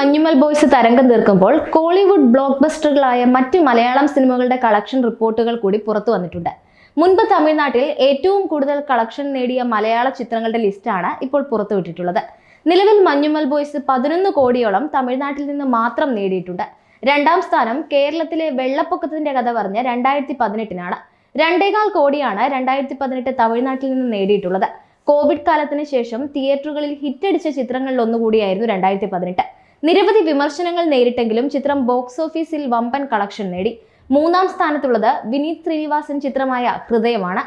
Manjummel boys തരംഗം തീർക്കുമ്പോൾ Kollywood block ബസ്റ്ററുകളായ മറ്റ് മലയാളം സിനിമകളുടെ കളക്ഷൻ റിപ്പോർട്ടുകൾ കൂടി പുറത്തു വന്നിട്ടുണ്ട്. മുൻപ് തമിഴ്നാട്ടിൽ ഏറ്റവും കൂടുതൽ കളക്ഷൻ നേടിയ മലയാള ചിത്രങ്ങളുടെ ലിസ്റ്റാണ് ഇപ്പോൾ പുറത്തുവിട്ടിട്ടുള്ളത്. നിലവിൽ മഞ്ഞുമൽ ബോയ്സ് പതിനൊന്ന് കോടിയോളം തമിഴ്നാട്ടിൽ നിന്ന് മാത്രം നേടിയിട്ടുണ്ട്. രണ്ടാം സ്ഥാനം കേരളത്തിലെ വെള്ളപ്പൊക്കത്തിന്റെ കഥ പറഞ്ഞ രണ്ടായിരത്തി പതിനെട്ടിനാണ് രണ്ടേകാൽ കോടിയാണ് രണ്ടായിരത്തി പതിനെട്ട് തമിഴ്നാട്ടിൽ നിന്ന് നേടിയിട്ടുള്ളത്. കോവിഡ് കാലത്തിന് ശേഷം തിയേറ്ററുകളിൽ ഹിറ്റടിച്ച ചിത്രങ്ങളിൽ ഒന്നുകൂടിയായിരുന്നു രണ്ടായിരത്തി പതിനെട്ട് നിരവധി വിമർശനങ്ങൾ നേരിട്ടെങ്കിലും ചിത്രം ബോക്സ് ഓഫീസിൽ വമ്പൻ കളക്ഷൻ നേടി. മൂന്നാം സ്ഥാനത്തുള്ളത് വിനീത് ശ്രീനിവാസൻ ചിത്രമായ ഹൃദയമാണ്.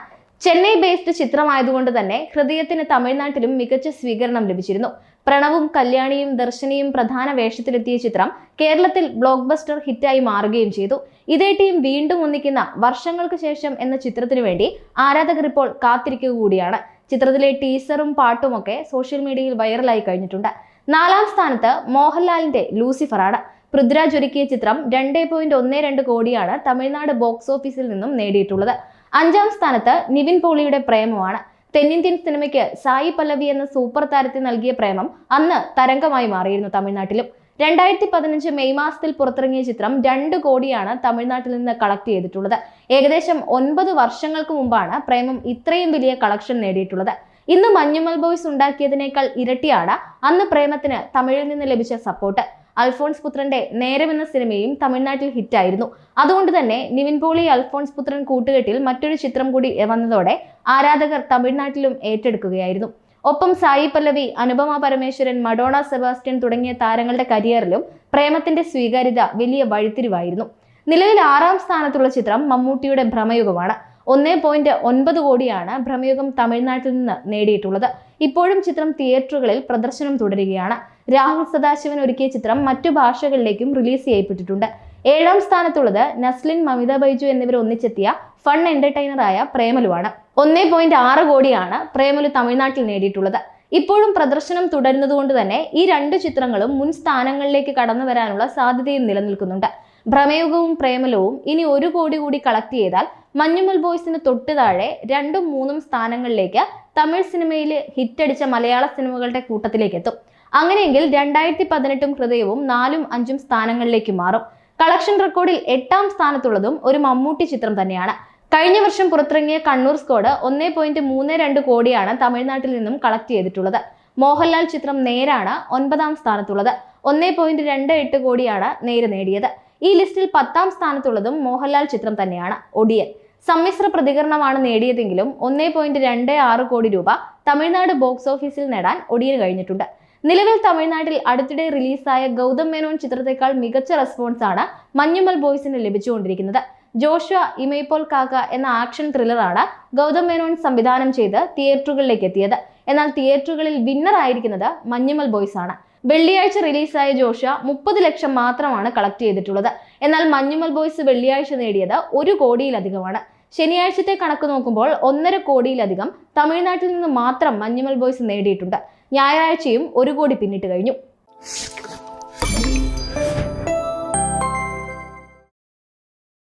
ചെന്നൈ ബേസ്ഡ് ചിത്രമായതുകൊണ്ട് തന്നെ ഹൃദയത്തിന് തമിഴ്നാട്ടിലും മികച്ച സ്വീകരണം ലഭിച്ചിരുന്നു. പ്രണവും കല്യാണിയും ദർശനയും പ്രധാന വേഷത്തിലെത്തിയ ചിത്രം കേരളത്തിൽ ബ്ലോക്ക് ബസ്റ്റർ ഹിറ്റായി മാറുകയും ചെയ്തു. ഇതേ ടീം വീണ്ടും ഒന്നിക്കുന്ന വർഷങ്ങൾക്ക് ശേഷം എന്ന ചിത്രത്തിനു വേണ്ടി ആരാധകർ ഇപ്പോൾ കാത്തിരിക്കുക കൂടിയാണ്. ചിത്രത്തിലെ ടീസറും പാട്ടുമൊക്കെ സോഷ്യൽ മീഡിയയിൽ വൈറലായി കഴിഞ്ഞിട്ടുണ്ട്. നാലാം സ്ഥാനത്ത് മോഹൻലാലിന്റെ ലൂസിഫറാണ്. പൃഥ്വിരാജ് ഒരുക്കിയ ചിത്രം രണ്ട് പോയിന്റ് ഒന്ന് രണ്ട് കോടിയാണ് തമിഴ്നാട് ബോക്സ് ഓഫീസിൽ നിന്നും നേടിയിട്ടുള്ളത്. അഞ്ചാം സ്ഥാനത്ത് നിവിൻ പോളിയുടെ പ്രേമമാണ്. തെന്നിന്ത്യൻ സിനിമയ്ക്ക് സായി പല്ലവി എന്ന സൂപ്പർ താരത്തെ നൽകിയ പ്രേമം അന്ന് തരംഗമായി മാറിയിരുന്നു തമിഴ്നാട്ടിലും. രണ്ടായിരത്തി പതിനഞ്ച് മെയ് മാസത്തിൽ പുറത്തിറങ്ങിയ ചിത്രം രണ്ട് കോടിയാണ് തമിഴ്നാട്ടിൽ നിന്ന് കളക്ട് ചെയ്തിട്ടുള്ളത്. ഏകദേശം ഒൻപത് വർഷങ്ങൾക്ക് മുമ്പാണ് പ്രേമം ഇത്രയും വലിയ കളക്ഷൻ നേടിയിട്ടുള്ളത്. ഇന്ന് മഞ്ഞുമൽ ബോയ്സ് ഉണ്ടാക്കിയതിനേക്കാൾ ഇരട്ടിയാണ് അന്ന് പ്രേമത്തിന് തമിഴിൽ നിന്ന് ലഭിച്ച സപ്പോർട്ട് അൽഫോൺസ് പുത്രന്റെ നേരം എന്ന സിനിമയും തമിഴ്നാട്ടിൽ ഹിറ്റായിരുന്നു. അതുകൊണ്ട് തന്നെ നിവിൻ പോളി അൽഫോൺസ് പുത്രൻ കൂട്ടുകെട്ടിൽ മറ്റൊരു ചിത്രം കൂടി വന്നതോടെ ആരാധകർ തമിഴ്നാട്ടിലും ഏറ്റെടുക്കുകയായിരുന്നു. ഒപ്പം സായി പല്ലവി അനുപമ പരമേശ്വരൻ മഡോണ സെബാസ്റ്റ്യൻ തുടങ്ങിയ താരങ്ങളുടെ കരിയറിലും പ്രേമത്തിന്റെ സ്വീകാര്യത വലിയ വഴിത്തിരിവായിരുന്നു. നിലവിൽ ആറാം സ്ഥാനത്തുള്ള ചിത്രം മമ്മൂട്ടിയുടെ ഭ്രമയുഗമാണ്. ഒന്നേ പോയിന്റ് ഒൻപത് കോടിയാണ് ഭ്രമയുഗം തമിഴ്നാട്ടിൽ നിന്ന് നേടിയിട്ടുള്ളത്. ഇപ്പോഴും ചിത്രം തിയേറ്ററുകളിൽ പ്രദർശനം തുടരുകയാണ്. രാഹുൽ സദാശിവൻ ഒരുക്കിയ ചിത്രം മറ്റു ഭാഷകളിലേക്കും റിലീസ് ചെയ്യപ്പെട്ടിട്ടുണ്ട്. ഏഴാം സ്ഥാനത്തുള്ളത് നസ്ലിൻ മമിത ബൈജു എന്നിവർ ഒന്നിച്ചെത്തിയ ഫൺ എന്റർടൈനറായ പ്രേമലുവാണ്. ഒന്നേ പോയിന്റ് ആറ് കോടിയാണ് പ്രേമലു തമിഴ്നാട്ടിൽ നേടിയിട്ടുള്ളത്. ഇപ്പോഴും പ്രദർശനം തുടരുന്നതുകൊണ്ട് തന്നെ ഈ രണ്ട് ചിത്രങ്ങളും മുൻ സ്ഥാനങ്ങളിലേക്ക് കടന്നു വരാനുള്ള സാധ്യതയും നിലനിൽക്കുന്നുണ്ട്. ഭ്രമയുഗവും പ്രേമലവും ഇനി ഒരു കോടി കൂടി കളക്ട് ചെയ്താൽ മഞ്ഞുമൽ ബോയ്സിന് തൊട്ട് താഴെ രണ്ടും മൂന്നും സ്ഥാനങ്ങളിലേക്ക് തമിഴ് സിനിമയിൽ ഹിറ്റടിച്ച മലയാള സിനിമകളുടെ കൂട്ടത്തിലേക്ക് എത്തും അങ്ങനെയെങ്കിൽ രണ്ടായിരത്തി പതിനെട്ടും ഹൃദയവും നാലും അഞ്ചും സ്ഥാനങ്ങളിലേക്ക് മാറും. കളക്ഷൻ റെക്കോർഡിൽ എട്ടാം സ്ഥാനത്തുള്ളതും ഒരു മമ്മൂട്ടി ചിത്രം തന്നെയാണ്. കഴിഞ്ഞ വർഷം പുറത്തിറങ്ങിയ കണ്ണൂർ സ്കോഡ് ഒന്നേ പോയിന്റ് മൂന്ന് രണ്ട് കോടിയാണ് തമിഴ്നാട്ടിൽ നിന്നും കളക്ട് ചെയ്തിട്ടുള്ളത്. മോഹൻലാൽ ചിത്രം നേരാണ് ഒൻപതാം സ്ഥാനത്തുള്ളത്. ഒന്നേ പോയിന്റ് രണ്ട് എട്ട് കോടിയാണ് നേര് നേടിയത്. ഈ ലിസ്റ്റിൽ പത്താം സ്ഥാനത്തുള്ളതും മോഹൻലാൽ ചിത്രം തന്നെയാണ്. ഒടിയൻ. സമ്മിശ്ര പ്രതികരണമാണ് നേടിയതെങ്കിലും ഒന്നേ പോയിന്റ് രണ്ട് ആറ് കോടി രൂപ തമിഴ്നാട് ബോക്സ് ഓഫീസിൽ നേടാൻ ഒടിയന് കഴിഞ്ഞിട്ടുണ്ട്. നിലവിൽ തമിഴ്നാട്ടിൽ അടുത്തിടെ റിലീസായ ഗൗതം മേനോൻ ചിത്രത്തെക്കാൾ മികച്ച റെസ്പോൺസ് ആണ് മഞ്ഞുമൽ ബോയ്സിന് ലഭിച്ചുകൊണ്ടിരിക്കുന്നത്. ജോഷ്വ ഇമയ്പോൽ കാക്ക എന്ന ആക്ഷൻ ത്രില്ലറാണ് ഗൗതം മേനോൻ സംവിധാനം ചെയ്ത് തിയേറ്ററുകളിലേക്ക് എത്തിയത്. എന്നാൽ തിയേറ്ററുകളിൽ വിന്നർ ആയിരിക്കുന്നത് മഞ്ഞുമൽ ബോയ്സ് ആണ്. വെള്ളിയാഴ്ച റിലീസായ ജോഷ മുപ്പത് ലക്ഷം മാത്രമാണ് കളക്ട് ചെയ്തിട്ടുള്ളത്. എന്നാൽ മഞ്ഞുമൽ ബോയ്സ് വെള്ളിയാഴ്ച നേടിയത് ഒരു കോടിയിലധികമാണ്. ശനിയാഴ്ചത്തെ കണക്ക് നോക്കുമ്പോൾ ഒന്നര കോടിയിലധികം തമിഴ്നാട്ടിൽ നിന്ന് മാത്രം മഞ്ഞുമൽ ബോയ്സ് നേടിയിട്ടുണ്ട്. ഞായറാഴ്ചയും ഒരു കോടി പിന്നിട്ട് കഴിഞ്ഞു.